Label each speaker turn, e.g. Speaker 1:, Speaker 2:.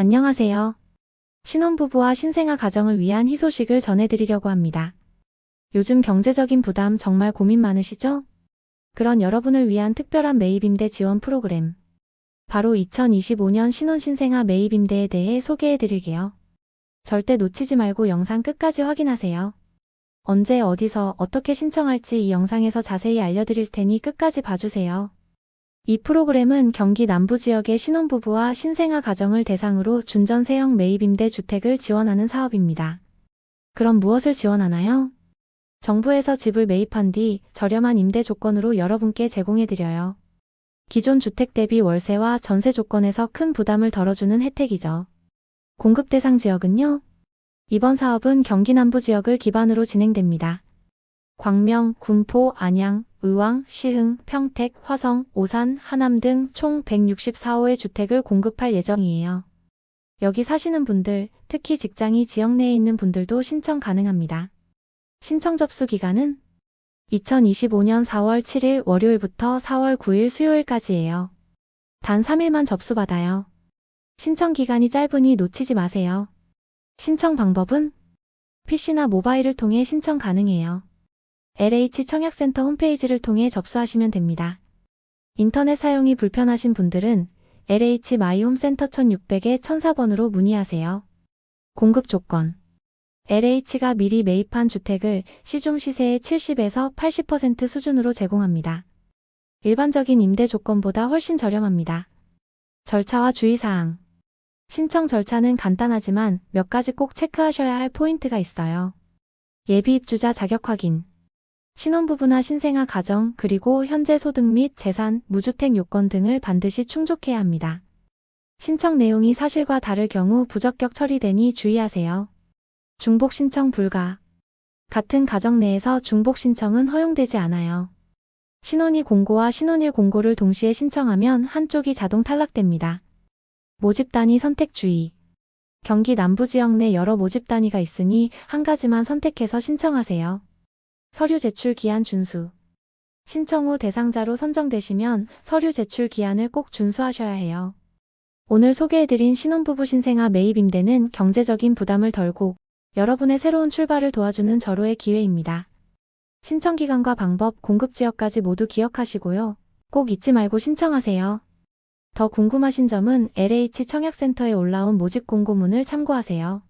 Speaker 1: 안녕하세요. 신혼부부와 신생아 가정을 위한 희소식을 전해드리려고 합니다. 요즘 경제적인 부담 정말 고민 많으시죠? 그런 여러분을 위한 특별한 매입임대 지원 프로그램. 바로 2025년 신혼 신생아 매입임대에 대해 소개해드릴게요. 절대 놓치지 말고 영상 끝까지 확인하세요. 언제 어디서 어떻게 신청할지 이 영상에서 자세히 알려드릴 테니 끝까지 봐주세요. 이 프로그램은 경기 남부 지역의 신혼부부와 신생아 가정을 대상으로 준전세형 매입임대 주택을 지원하는 사업입니다. 그럼 무엇을 지원하나요? 정부에서 집을 매입한 뒤 저렴한 임대 조건으로 여러분께 제공해드려요. 기존 주택 대비 월세와 전세 조건에서 큰 부담을 덜어주는 혜택이죠. 공급 대상 지역은요? 이번 사업은 경기 남부 지역을 기반으로 진행됩니다. 광명, 군포, 안양, 의왕, 시흥, 평택, 화성, 오산, 하남 등 총 164호의 주택을 공급할 예정이에요. 여기 사시는 분들, 특히 직장이 지역 내에 있는 분들도 신청 가능합니다. 신청 접수 기간은 2025년 4월 7일 월요일부터 4월 9일 수요일까지예요. 단 3일만 접수받아요. 신청 기간이 짧으니 놓치지 마세요. 신청 방법은 PC나 모바일을 통해 신청 가능해요. LH 청약센터 홈페이지를 통해 접수하시면 됩니다. 인터넷 사용이 불편하신 분들은 LH 마이홈센터 1600에 1004번으로 문의하세요. 공급 조건 LH가 미리 매입한 주택을 시중 시세의 70에서 80% 수준으로 제공합니다. 일반적인 임대 조건보다 훨씬 저렴합니다. 절차와 주의사항 신청 절차는 간단하지만 몇 가지 꼭 체크하셔야 할 포인트가 있어요. 예비 입주자 자격 확인 신혼부부나 신생아 가정 그리고 현재 소득 및 재산, 무주택 요건 등을 반드시 충족해야 합니다. 신청 내용이 사실과 다를 경우 부적격 처리되니 주의하세요. 중복 신청 불가. 같은 가정 내에서 중복 신청은 허용되지 않아요. 신혼이 공고와 신혼일 공고를 동시에 신청하면 한쪽이 자동 탈락됩니다. 모집 단위 선택 주의. 경기 남부 지역 내 여러 모집 단위가 있으니 한 가지만 선택해서 신청하세요. 서류 제출 기한 준수. 신청 후 대상자로 선정되시면 서류 제출 기한을 꼭 준수하셔야 해요. 오늘 소개해드린 신혼부부 신생아 매입 임대는 경제적인 부담을 덜고 여러분의 새로운 출발을 도와주는 절호의 기회입니다. 신청 기간과 방법, 공급 지역까지 모두 기억하시고요. 꼭 잊지 말고 신청하세요. 더 궁금하신 점은 LH 청약센터에 올라온 모집 공고문을 참고하세요.